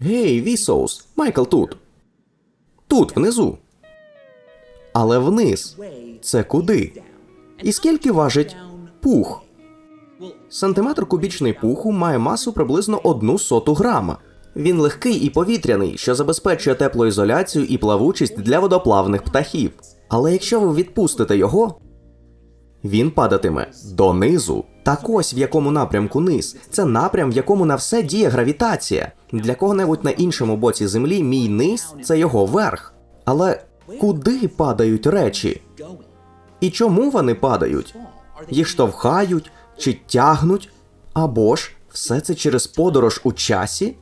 Гей, Вісоус, Майкл тут. Тут, внизу. Але вниз. Це куди? І скільки важить пух? Сантиметр кубічний пуху має масу приблизно одну соту грама. Він легкий і повітряний, що забезпечує теплоізоляцію і плавучість для водоплавних птахів. Але якщо ви відпустите його, він падатиме донизу. Так ось в якому напрямку низ. Це напрям, в якому на все діє гравітація. Для кого-небудь на іншому боці землі мій низ це його верх. Але куди падають речі? І чому вони падають? Їх штовхають чи тягнуть? Або ж все це через подорож у часі?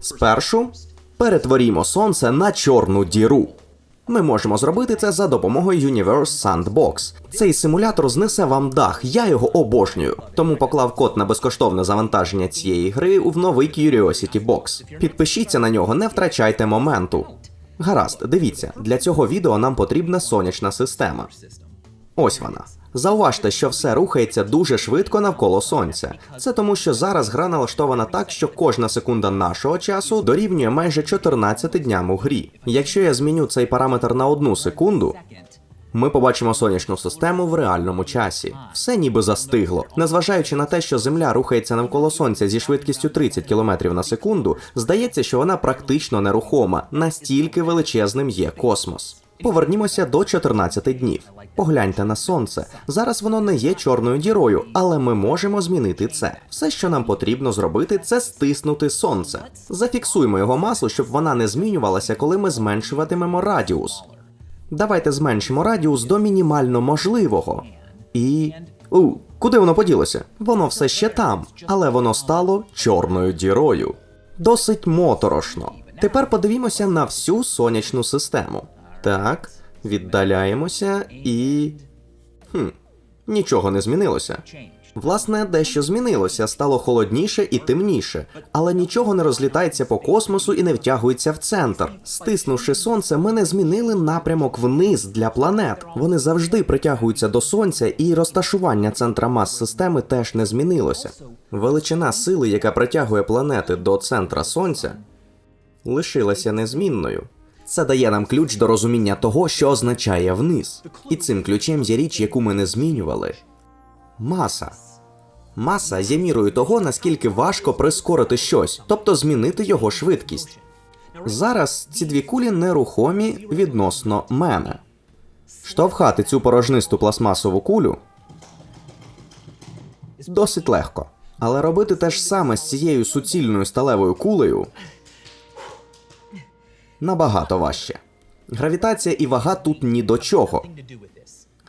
Спершу перетворімо сонце на чорну діру. Ми можемо зробити це за допомогою Universe Sandbox. Цей симулятор знесе вам дах, я його обожнюю. Тому поклав код на безкоштовне завантаження цієї гри в новий Curiosity Box. Підпишіться на нього, не втрачайте моменту. Гаразд, дивіться, для цього відео нам потрібна сонячна система. Ось вона. Зауважте, що все рухається дуже швидко навколо сонця. Це тому, що зараз гра налаштована так, що кожна секунда нашого часу дорівнює майже 14 дням у грі. Якщо я зміню цей параметр на одну секунду, ми побачимо сонячну систему в реальному часі. Все ніби застигло. Незважаючи на те, що Земля рухається навколо сонця зі швидкістю 30 км на секунду, здається, що вона практично нерухома, настільки величезним є космос. Повернімося до 14 днів. Погляньте на сонце. Зараз воно не є чорною дірою, але ми можемо змінити це. Все, що нам потрібно зробити, це стиснути сонце. Зафіксуємо його масу, щоб вона не змінювалася, коли ми зменшуватимемо радіус. Давайте зменшимо радіус до мінімально можливого. І. У, куди воно поділося? Воно все ще там, але воно стало чорною дірою. Досить моторошно. Тепер подивімося на всю сонячну систему. Так, віддаляємося і. Хм, нічого не змінилося. Власне, дещо змінилося, стало холодніше і темніше, але нічого не розлітається по космосу і не втягується в центр. Стиснувши сонце, ми не змінили напрямок вниз для планет. Вони завжди притягуються до сонця, і розташування центра мас системи теж не змінилося. Величина сили, яка притягує планети до центра сонця, лишилася незмінною. Це дає нам ключ до розуміння того, що означає вниз. І цим ключем є річ, яку ми не змінювали. Маса. Маса є мірою того, наскільки важко прискорити щось, тобто змінити його швидкість. Зараз ці дві кулі нерухомі відносно мене. Штовхати цю порожнисту пластмасову кулю досить легко. Але робити те ж саме з цією суцільною сталевою кулею набагато важче. Гравітація і вага тут ні до чого.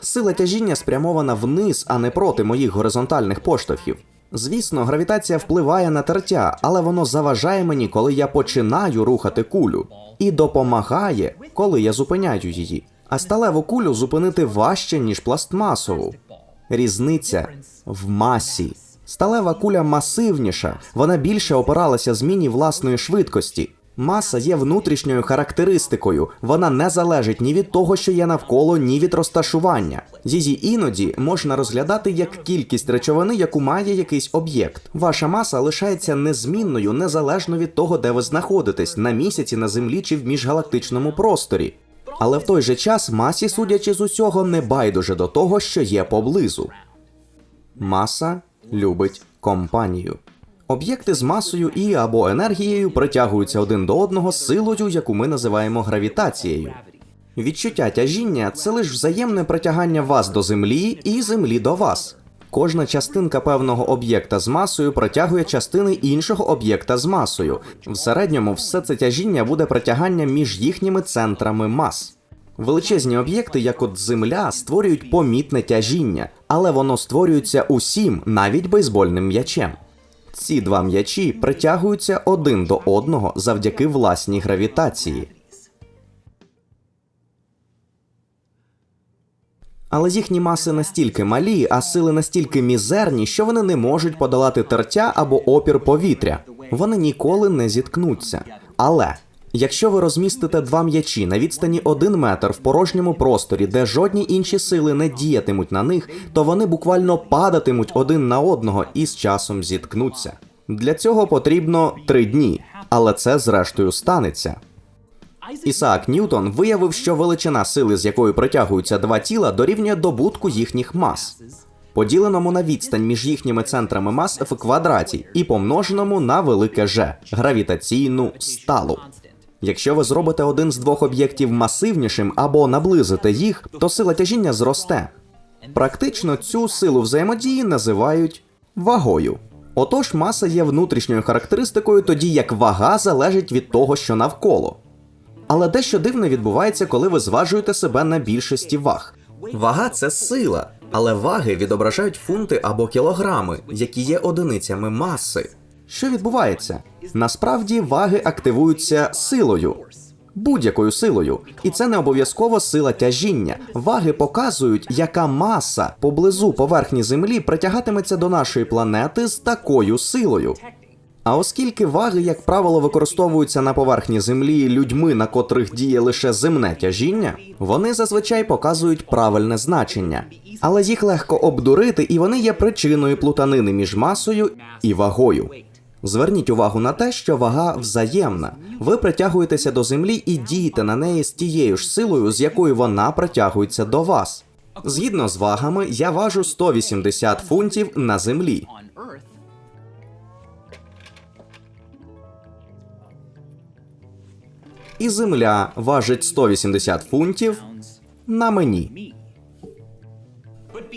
Сила тяжіння спрямована вниз, а не проти моїх горизонтальних поштовхів. Звісно, гравітація впливає на тертя, але воно заважає мені, коли я починаю рухати кулю, і допомагає, коли я зупиняю її. А сталеву кулю зупинити важче, ніж пластмасову. Різниця в масі. Сталева куля масивніша, вона більше опиралася зміні власної швидкості. Маса є внутрішньою характеристикою, вона не залежить ні від того, що є навколо, ні від розташування. Її іноді можна розглядати як кількість речовини, яку має якийсь об'єкт. Ваша маса лишається незмінною незалежно від того, де ви знаходитесь на місяці, на землі чи в міжгалактичному просторі. Але в той же час масі, судячи з усього, не байдуже до того, що є поблизу. Маса любить компанію. Об'єкти з масою і або енергією притягуються один до одного силою, яку ми називаємо гравітацією. Відчуття тяжіння це лише взаємне притягання вас до землі і землі до вас. Кожна частинка певного об'єкта з масою притягує частини іншого об'єкта з масою. В середньому все це тяжіння буде притяганням між їхніми центрами мас. Величезні об'єкти, як от Земля, створюють помітне тяжіння, але воно створюється усім, навіть бейсбольним м'ячем. Ці два м'ячі притягуються один до одного завдяки власній гравітації. Але їхні маси настільки малі, а сили настільки мізерні, що вони не можуть подолати тертя або опір повітря. Вони ніколи не зіткнуться. Але якщо ви розмістите два м'ячі на відстані 1 метр в порожньому просторі, де жодні інші сили не діятимуть на них, то вони буквально падатимуть один на одного і з часом зіткнуться. Для цього потрібно три дні. але це зрештою станеться. Ісаак Ньютон виявив, що величина сили, з якою притягуються два тіла, дорівнює добутку їхніх мас, поділеному на відстань між їхніми центрами мас в квадраті і помноженому на велике Ж гравітаційну сталу. Якщо ви зробите один з двох об'єктів масивнішим або наблизите їх, то сила тяжіння зросте. Практично цю силу взаємодії називають вагою. Отож, маса є внутрішньою характеристикою, тоді як вага залежить від того, що навколо. Але дещо дивне відбувається, коли ви зважуєте себе на більшості ваг. Вага це сила, але ваги відображають фунти або кілограми, які є одиницями маси. Що відбувається? Насправді ваги активуються силою, будь-якою силою, і це не обов'язково сила тяжіння. Ваги показують, яка маса поблизу поверхні Землі притягатиметься до нашої планети з такою силою. А оскільки ваги, як правило, використовуються на поверхні землі людьми, на котрих діє лише земне тяжіння, вони зазвичай показують правильне значення, але їх легко обдурити, і вони є причиною плутанини між масою і вагою. Зверніть увагу на те, що вага взаємна. Ви притягуєтеся до землі і дієте на неї з тією ж силою, з якою вона притягується до вас. Згідно з вагами, я важу 180 фунтів на землі. і земля важить 180 фунтів на мені.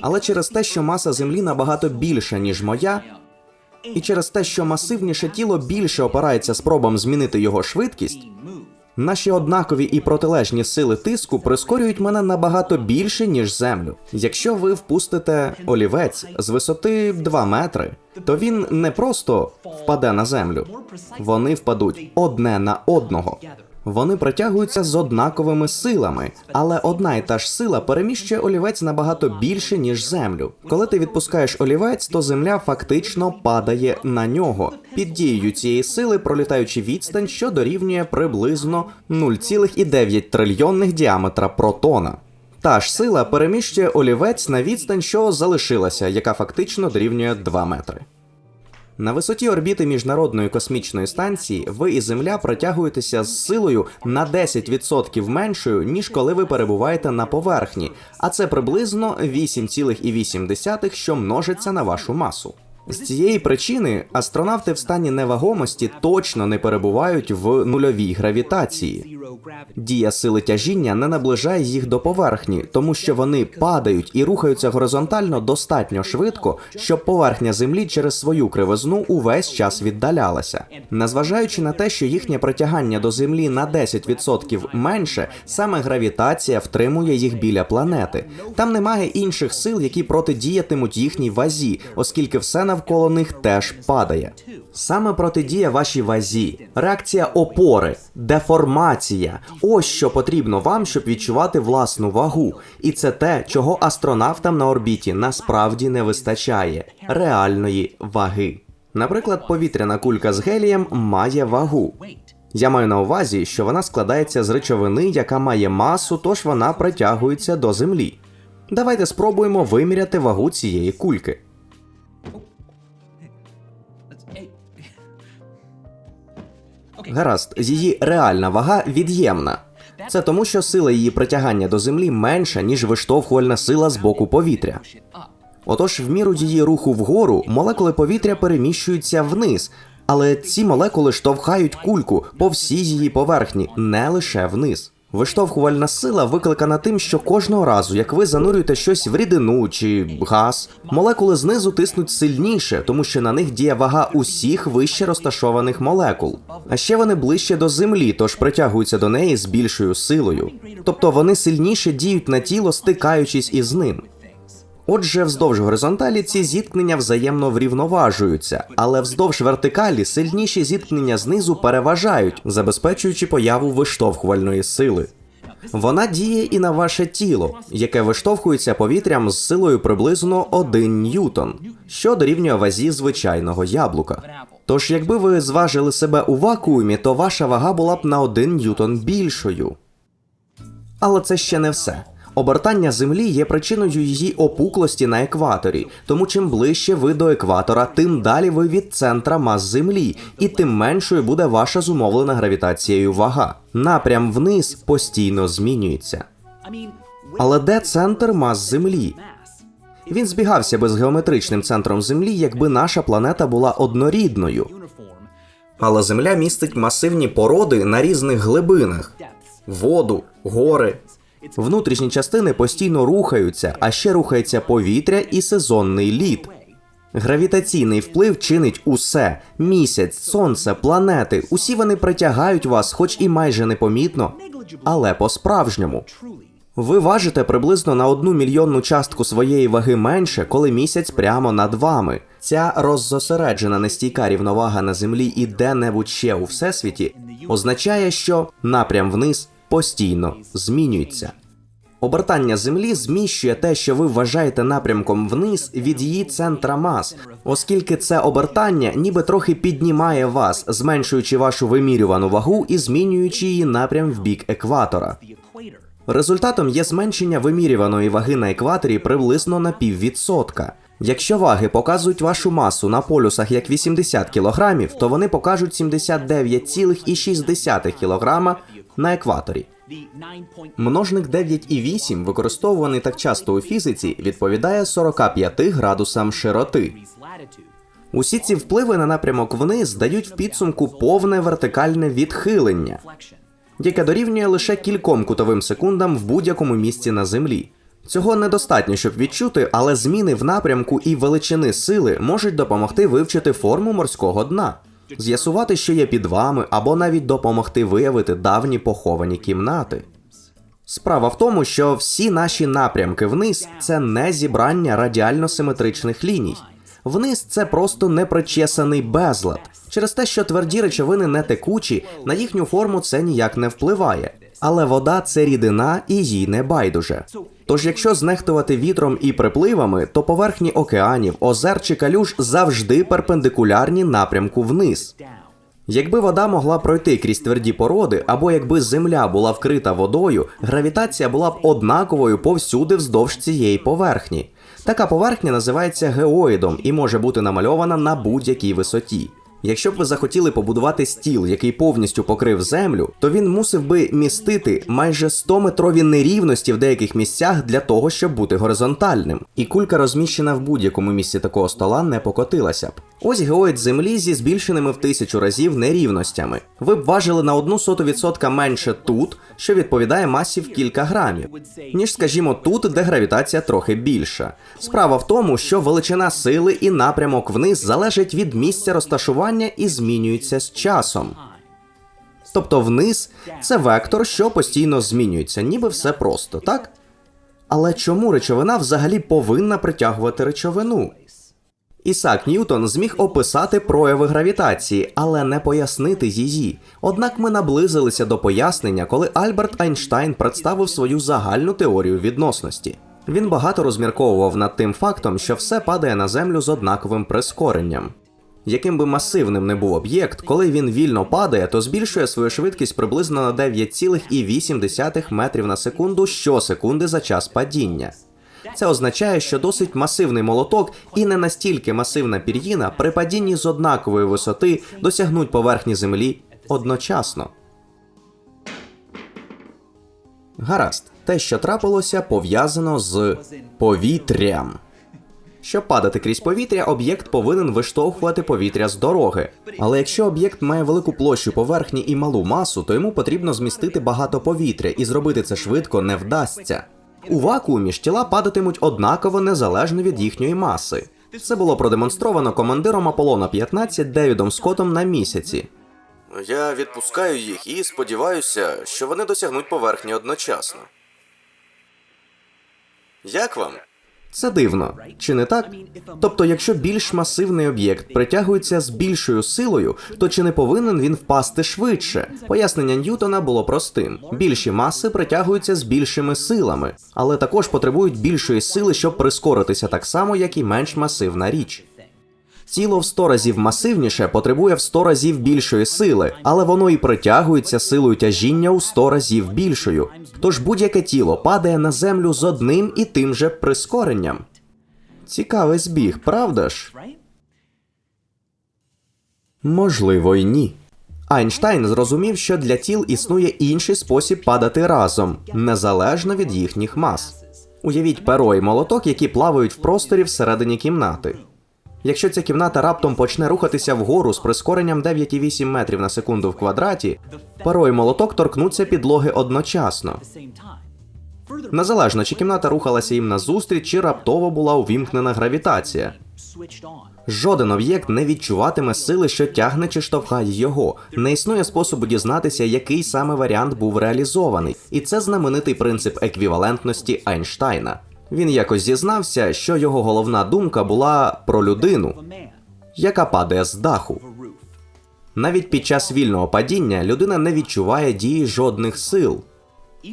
Але через те, що маса землі набагато більша, ніж моя, і через те, що масивніше тіло більше опирається спробам змінити його швидкість, наші однакові і протилежні сили тиску прискорюють мене набагато більше, ніж землю. Якщо ви впустите олівець з висоти 2 метри, то він не просто впаде на землю, вони впадуть одне на одного. Вони притягуються з однаковими силами, але одна і та ж сила переміщує олівець набагато більше, ніж землю. Коли ти відпускаєш олівець, то земля фактично падає на нього. Під дією цієї сили, пролітаючи відстань, що дорівнює приблизно 0,9 трильйонних діаметра протона. Та ж сила переміщує олівець на відстань, що залишилася, яка фактично дорівнює 2 метри. На висоті орбіти міжнародної космічної станції ви і Земля протягуєтеся з силою на 10% меншою, ніж коли ви перебуваєте на поверхні, а це приблизно 8,8, що множиться на вашу масу. З цієї причини астронавти в стані невагомості точно не перебувають в нульовій гравітації. Дія сили тяжіння не наближає їх до поверхні, тому що вони падають і рухаються горизонтально достатньо швидко, щоб поверхня землі через свою кривизну увесь час віддалялася. Незважаючи на те, що їхнє притягання до землі на 10% менше, саме гравітація втримує їх біля планети. Там немає інших сил, які протидіятимуть їхній вазі, оскільки все навколо них теж падає. Саме протидія вашій вазі, реакція опори, деформація ось що потрібно вам, щоб відчувати власну вагу. І це те, чого астронавтам на орбіті насправді не вистачає реальної ваги. Наприклад, повітряна кулька з гелієм має вагу. Я маю на увазі, що вона складається з речовини, яка має масу, тож вона притягується до землі. Давайте спробуємо виміряти вагу цієї кульки. Гаразд, її реальна вага від'ємна. Це тому, що сила її притягання до землі менша, ніж виштовхувальна сила з боку повітря. Отож, в міру її руху вгору молекули повітря переміщуються вниз, але ці молекули штовхають кульку по всій її поверхні, не лише вниз. Виштовхувальна сила викликана тим, що кожного разу, як ви занурюєте щось в рідину чи газ, молекули знизу тиснуть сильніше, тому що на них діє вага усіх вище розташованих молекул. А ще вони ближче до землі, тож притягуються до неї з більшою силою. Тобто вони сильніше діють на тіло, стикаючись із ним. Отже, вздовж горизонталі ці зіткнення взаємно врівноважуються, але вздовж вертикалі сильніші зіткнення знизу переважають, забезпечуючи появу виштовхувальної сили. Вона діє і на ваше тіло, яке виштовхується повітрям з силою приблизно 1 ньютон, що дорівнює вазі звичайного яблука. Тож, якби ви зважили себе у вакуумі, то ваша вага була б на 1 ньютон більшою. Але це ще не все. Обертання Землі є причиною її опуклості на екваторі, тому чим ближче ви до екватора, тим далі ви від центра мас Землі, і тим меншою буде ваша зумовлена гравітацією вага. Напрям вниз постійно змінюється. Але де центр мас Землі? Він збігався би з геометричним центром Землі, якби наша планета була однорідною. Але Земля містить масивні породи на різних глибинах: воду, гори. Внутрішні частини постійно рухаються, а ще рухається повітря і сезонний лід. Гравітаційний вплив чинить усе: місяць, сонце, планети. Усі вони притягають вас, хоч і майже непомітно, але по-справжньому. Ви важите приблизно на одну мільйонну частку своєї ваги менше, коли місяць прямо над вами. Ця роззосереджена нестійка рівновага на землі і де-небудь ще у всесвіті означає, що напрям вниз постійно змінюється. Обертання Землі зміщує те, що ви вважаєте напрямком вниз від її центра мас, оскільки це обертання ніби трохи піднімає вас, зменшуючи вашу вимірювану вагу і змінюючи її напрям в бік екватора. Результатом є зменшення вимірюваної ваги на екваторі приблизно на піввідсотка. Якщо ваги показують вашу масу на полюсах як 80 кг, то вони покажуть 79,6 кг на екваторі. Множник 9,8, використовуваний так часто у фізиці, відповідає 45 градусам широти. Усі ці впливи на напрямок вниз дають в підсумку повне вертикальне відхилення, яке дорівнює лише кільком кутовим секундам в будь-якому місці на землі. Цього недостатньо, щоб відчути, але зміни в напрямку і величини сили можуть допомогти вивчити форму морського дна, з'ясувати, що є під вами, або навіть допомогти виявити давні поховані кімнати. Справа в тому, що всі наші напрямки вниз це не зібрання радіально-симетричних ліній. Вниз це просто непричесаний безлад. Через те, що тверді речовини не текучі, на їхню форму це ніяк не впливає. Але вода це рідина і їй не байдуже. Тож, якщо знехтувати вітром і припливами, то поверхні океанів, озер чи калюж завжди перпендикулярні напрямку вниз. Якби вода могла пройти крізь тверді породи, або якби земля була вкрита водою, гравітація була б однаковою повсюди вздовж цієї поверхні. Така поверхня називається геоїдом і може бути намальована на будь-якій висоті. Якщо б ви захотіли побудувати стіл, який повністю покрив землю, то він мусив би містити майже 100-метрові нерівності в деяких місцях для того, щоб бути горизонтальним. І кулька, розміщена в будь-якому місці такого стола, не покотилася б. Ось геоїд землі зі збільшеними в тисячу разів нерівностями. Ви б важили на одну соту відсотка менше тут, що відповідає масі в кілька грамів, ніж, скажімо, тут, де гравітація трохи більша. Справа в тому, що величина сили і напрямок вниз залежить від місця розташування і змінюється з часом. Тобто вниз це вектор, що постійно змінюється, ніби все просто, так? Але чому речовина взагалі повинна притягувати речовину? Ісак Ньютон зміг описати прояви гравітації, але не пояснити її. Однак ми наблизилися до пояснення, коли Альберт Айнштайн представив свою загальну теорію відносності. Він багато розмірковував над тим фактом, що все падає на землю з однаковим прискоренням. Яким би масивним не був об'єкт, коли він вільно падає, то збільшує свою швидкість приблизно на 9,8 метрів на секунду щосекунди за час падіння. Це означає, що досить масивний молоток і не настільки масивна пір'їна при падінні з однакової висоти досягнуть поверхні землі одночасно. Гаразд, те, що трапилося, пов'язано з повітрям. Щоб падати крізь повітря, об'єкт повинен виштовхувати повітря з дороги. Але якщо об'єкт має велику площу поверхні і малу масу, то йому потрібно змістити багато повітря, і зробити це швидко не вдасться. У вакуумі ж тіла падатимуть однаково незалежно від їхньої маси. Це було продемонстровано командиром Аполлона 15 Девідом Скоттом на місяці. Я відпускаю їх і сподіваюся, що вони досягнуть поверхні одночасно. Як вам? Це дивно, чи не так? Тобто, якщо більш масивний об'єкт притягується з більшою силою, то чи не повинен він впасти швидше? Пояснення Ньютона було простим: більші маси притягуються з більшими силами, але також потребують більшої сили, щоб прискоритися так само, як і менш масивна річ. Тіло в 100 разів масивніше потребує в 100 разів більшої сили, але воно і притягується силою тяжіння у 100 разів більшою. Тож будь-яке тіло падає на землю з одним і тим же прискоренням. Цікавий збіг, правда ж? Можливо, й ні. Айнштайн зрозумів, що для тіл існує інший спосіб падати разом, незалежно від їхніх мас. Уявіть перо і молоток, які плавають в просторі всередині кімнати. Якщо ця кімната раптом почне рухатися вгору з прискоренням 9,8 метрів на секунду в квадраті, перо і молоток торкнуться підлоги одночасно. Незалежно, чи кімната рухалася їм назустріч, чи раптово була увімкнена гравітація. Жоден об'єкт не відчуватиме сили, що тягне чи штовхає його. Не існує способу дізнатися, який саме варіант був реалізований, і це знаменитий принцип еквівалентності Айнштайна. Він якось зізнався, що його головна думка була про людину, яка падає з даху. Навіть під час вільного падіння людина не відчуває дії жодних сил.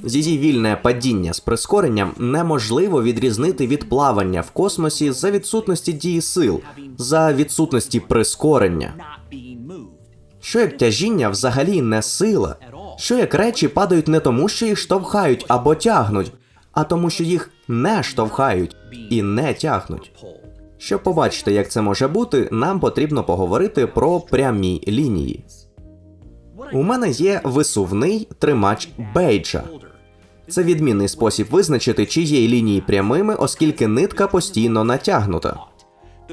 Її вільне падіння з прискоренням неможливо відрізнити від плавання в космосі за відсутності дії сил, за відсутності прискорення. Що як тяжіння взагалі не сила? Що як речі падають не тому, що їх штовхають або тягнуть, а тому, що їх не штовхають і не тягнуть. Щоб побачити, як це може бути, нам потрібно поговорити про прямі лінії. У мене є висувний тримач бейджа. Це відмінний спосіб визначити, чи є лінії прямими, оскільки нитка постійно натягнута.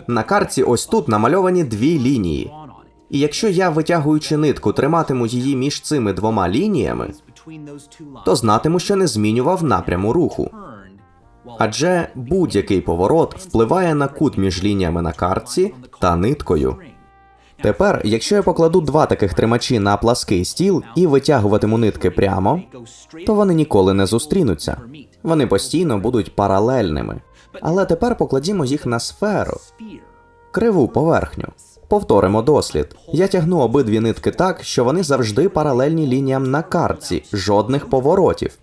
На картці ось тут намальовані дві лінії. І якщо я, витягуючи нитку, триматиму її між цими двома лініями, то знатиму, що не змінював напряму руху. Адже будь-який поворот впливає на кут між лініями на картці та ниткою. Тепер, якщо я покладу два таких тримачі на плаский стіл і витягуватиму нитки прямо, то вони ніколи не зустрінуться. Вони постійно будуть паралельними. Але тепер покладімо їх на сферу, криву поверхню. Повторимо дослід. Я тягну обидві нитки так, що вони завжди паралельні лініям на картці, жодних поворотів.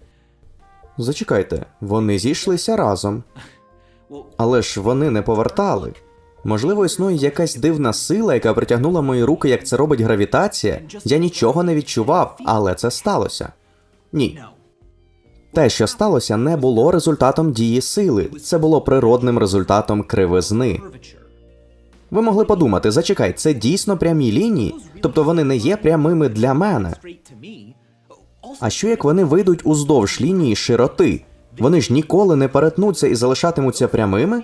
Зачекайте, вони зійшлися разом. Але ж вони не повертали. Можливо, існує якась дивна сила, яка притягнула мої руки, як це робить гравітація. Я нічого не відчував, але це сталося. Ні. Те, що сталося, не було результатом дії сили, це було природним результатом кривизни. Ви могли подумати, зачекай, це дійсно прямі лінії, тобто вони не є прямими для мене. А що як вони вийдуть уздовж лінії широти? Вони ж ніколи не перетнуться і залишатимуться прямими?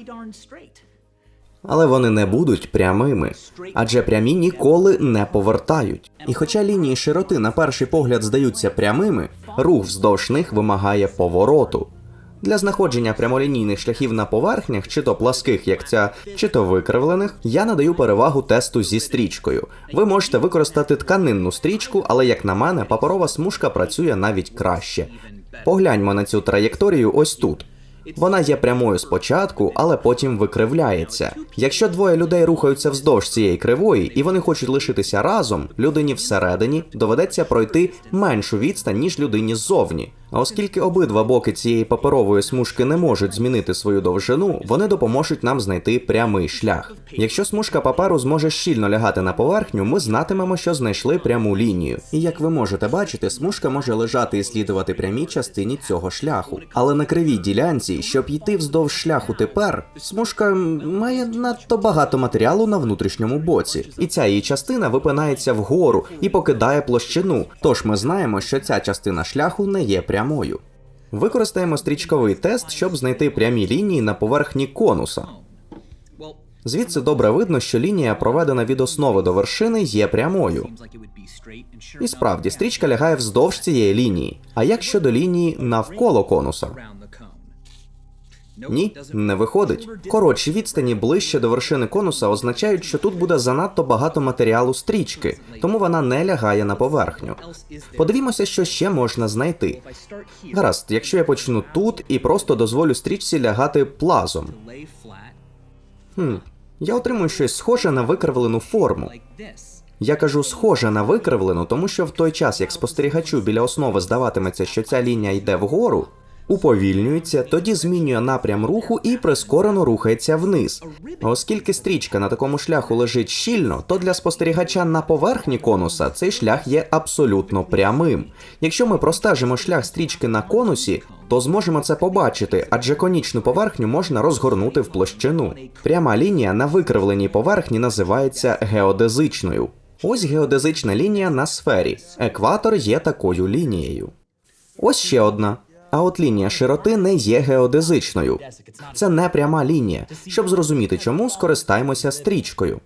Але вони не будуть прямими, адже прямі ніколи не повертають. І хоча лінії широти на перший погляд здаються прямими, рух вздовж них вимагає повороту. Для знаходження прямолінійних шляхів на поверхнях, чи то пласких, як ця, чи то викривлених, я надаю перевагу тесту зі стрічкою. Ви можете використати тканинну стрічку, але як на мене, паперова смужка працює навіть краще. Погляньмо на цю траєкторію ось тут. Вона є прямою спочатку, але потім викривляється. Якщо двоє людей рухаються вздовж цієї кривої і вони хочуть лишитися разом, людині всередині доведеться пройти меншу відстань, ніж людині ззовні. А оскільки обидва боки цієї паперової смужки не можуть змінити свою довжину, вони допоможуть нам знайти прямий шлях. Якщо смужка паперу зможе щільно лягати на поверхню, ми знатимемо, що знайшли пряму лінію. І як ви можете бачити, смужка може лежати і слідувати прямій частині цього шляху. Але на кривій ділянці, щоб йти вздовж шляху тепер, смужка має надто багато матеріалу на внутрішньому боці, і ця її частина випинається вгору і покидає площину. Тож ми знаємо, що ця частина шляху не є прямою. Використаємо стрічковий тест, щоб знайти прямі лінії на поверхні конуса. Звідси добре видно, що лінія, проведена від основи до вершини, є прямою. І справді, стрічка лягає вздовж цієї лінії. А як щодо лінії навколо конуса? Ні, не виходить. Коротші відстані ближче до вершини конуса означають, що тут буде занадто багато матеріалу стрічки, тому вона не лягає на поверхню. Подивімося, що ще можна знайти. Гаразд, якщо я почну тут і просто дозволю стрічці лягати плазом. Хм, я отримую щось схоже на викривлену форму. Я кажу схоже на викривлену, тому що в той час, як спостерігачу біля основи здаватиметься, що ця лінія йде вгору, уповільнюється, тоді змінює напрям руху і прискорено рухається вниз. Оскільки стрічка на такому шляху лежить щільно, то для спостерігача на поверхні конуса цей шлях є абсолютно прямим. Якщо ми простежимо шлях стрічки на конусі, то зможемо це побачити, адже конічну поверхню можна розгорнути в площину. Пряма лінія на викривленій поверхні називається геодезичною. Ось геодезична лінія на сфері. Екватор є такою лінією. Ось ще одна. А от лінія широти не є геодезичною. Це не пряма лінія. Щоб зрозуміти чому, скористаємося стрічкою.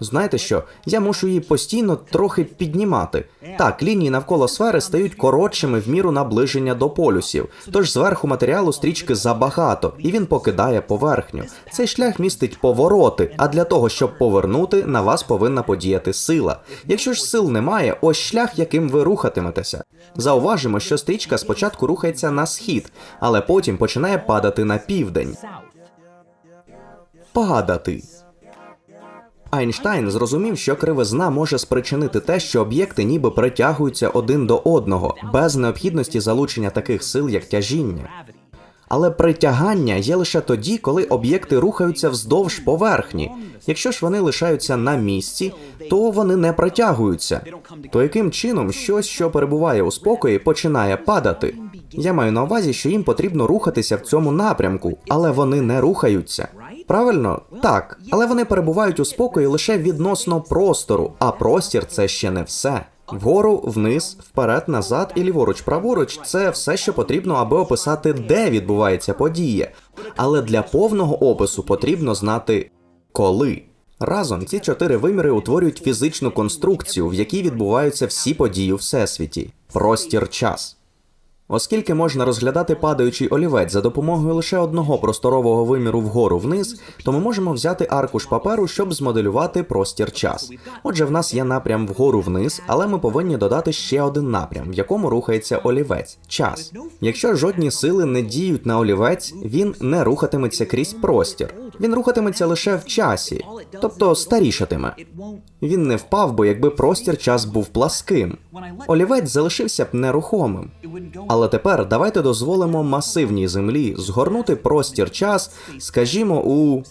Знаєте що? Я мушу її постійно трохи піднімати. Так, лінії навколо сфери стають коротшими в міру наближення до полюсів, тож зверху матеріалу стрічки забагато, і він покидає поверхню. Цей шлях містить повороти, а для того, щоб повернути, на вас повинна подіяти сила. Якщо ж сил немає, ось шлях, яким ви рухатиметеся. Зауважимо, що стрічка спочатку рухається на схід, але потім починає падати на південь. Падати. Айнштайн зрозумів, що кривизна може спричинити те, що об'єкти ніби притягуються один до одного, без необхідності залучення таких сил, як тяжіння. Але притягання є лише тоді, коли об'єкти рухаються вздовж поверхні. Якщо ж вони лишаються на місці, то вони не притягуються. То яким чином щось, що перебуває у спокої, починає падати? Я маю на увазі, що їм потрібно рухатися в цьому напрямку, але вони не рухаються. Правильно? Так, але вони перебувають у спокої лише відносно простору, а простір це ще не все. Вгору, вниз, вперед, назад і ліворуч, праворуч це все, що потрібно, аби описати, де відбувається подія. Але для повного опису потрібно знати коли. Разом ці чотири виміри утворюють фізичну конструкцію, в якій відбуваються всі події у всесвіті простір час. Оскільки можна розглядати падаючий олівець за допомогою лише одного просторового виміру вгору вниз, то ми можемо взяти аркуш паперу, щоб змоделювати простір час. Отже, в нас є напрям вгору вниз, але ми повинні додати ще один напрям, в якому рухається олівець час. Якщо жодні сили не діють на олівець, він не рухатиметься крізь простір. Він рухатиметься лише в часі, тобто старішатиме. Він не впав би, якби простір час був пласким. Олівець залишився б нерухомим. Але тепер давайте дозволимо масивній землі згорнути простір час, скажімо, у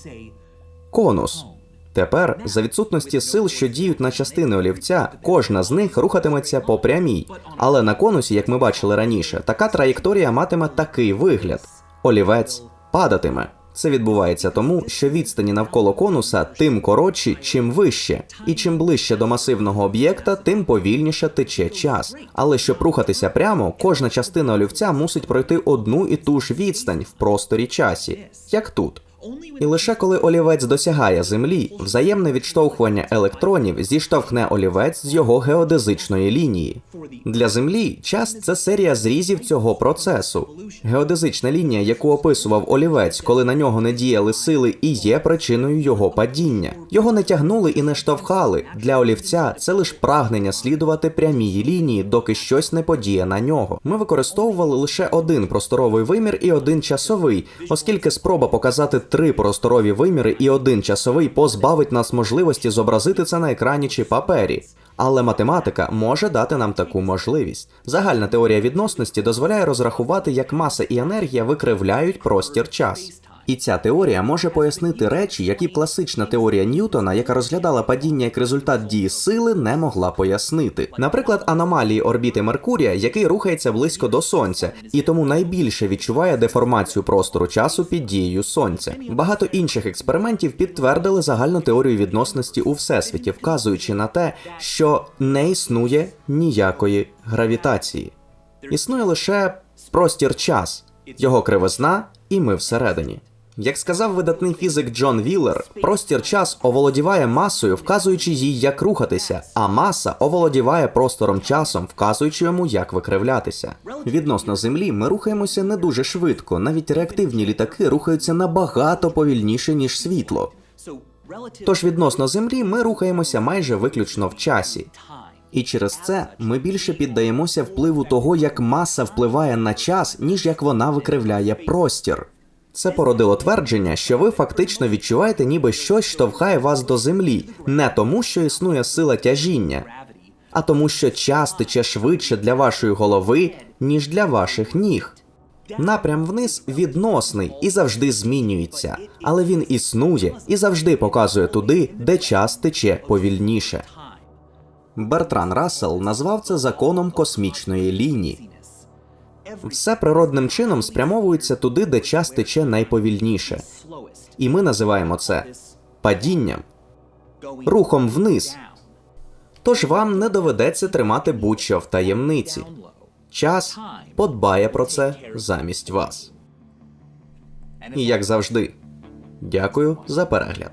конус. Тепер, за відсутності сил, що діють на частини олівця, кожна з них рухатиметься по прямій. Але на конусі, як ми бачили раніше, така траєкторія матиме такий вигляд: олівець падатиме. Це відбувається тому, що відстані навколо конуса тим коротші, чим вище, і чим ближче до масивного об'єкта, тим повільніше тече час. Але щоб рухатися прямо, кожна частина олівця мусить пройти одну і ту ж відстань в просторі часі, як тут. І лише коли олівець досягає землі, взаємне відштовхування електронів зіштовхне олівець з його геодезичної лінії. Для землі час це серія зрізів цього процесу. Геодезична лінія, яку описував олівець, коли на нього не діяли сили, і є причиною його падіння. Його не тягнули і не штовхали. Для олівця це лише прагнення слідувати прямій лінії, доки щось не подіє на нього. Ми використовували лише один просторовий вимір і один часовий, оскільки спроба показати три просторові виміри і один часовий позбавить нас можливості зобразити це на екрані чи папері. Але математика може дати нам таку можливість. Загальна теорія відносності дозволяє розрахувати, як маса і енергія викривляють простір час. І ця теорія може пояснити речі, які класична теорія Ньютона, яка розглядала падіння як результат дії сили, не могла пояснити. Наприклад, аномалії орбіти Меркурія, який рухається близько до сонця, і тому найбільше відчуває деформацію простору часу під дією сонця. Багато інших експериментів підтвердили загальну теорію відносності у всесвіті, вказуючи на те, що не існує ніякої гравітації. Існує лише простір час, його кривизна, і ми всередині. Як сказав видатний фізик Джон Віллер, простір час оволодіває масою, вказуючи їй, як рухатися, а маса оволодіває простором часом, вказуючи йому, як викривлятися. Відносно землі, ми рухаємося не дуже швидко. Навіть реактивні літаки рухаються набагато повільніше ніж світло. Тож відносно землі ми рухаємося майже виключно в часі. І через це ми більше піддаємося впливу того, як маса впливає на час, ніж як вона викривляє простір. Це породило твердження, що ви фактично відчуваєте, ніби щось штовхає вас до землі, не тому, що існує сила тяжіння, а тому, що час тече швидше для вашої голови, ніж для ваших ніг. Напрям вниз відносний і завжди змінюється, але він існує і завжди показує туди, де час тече повільніше. Бертран Рассел назвав це законом космічної лінії. Все природним чином спрямовується туди, де час тече найповільніше, і ми називаємо це падінням, рухом вниз. Тож вам не доведеться тримати будь-що в таємниці. Час подбає про це замість вас. І як завжди, дякую за перегляд.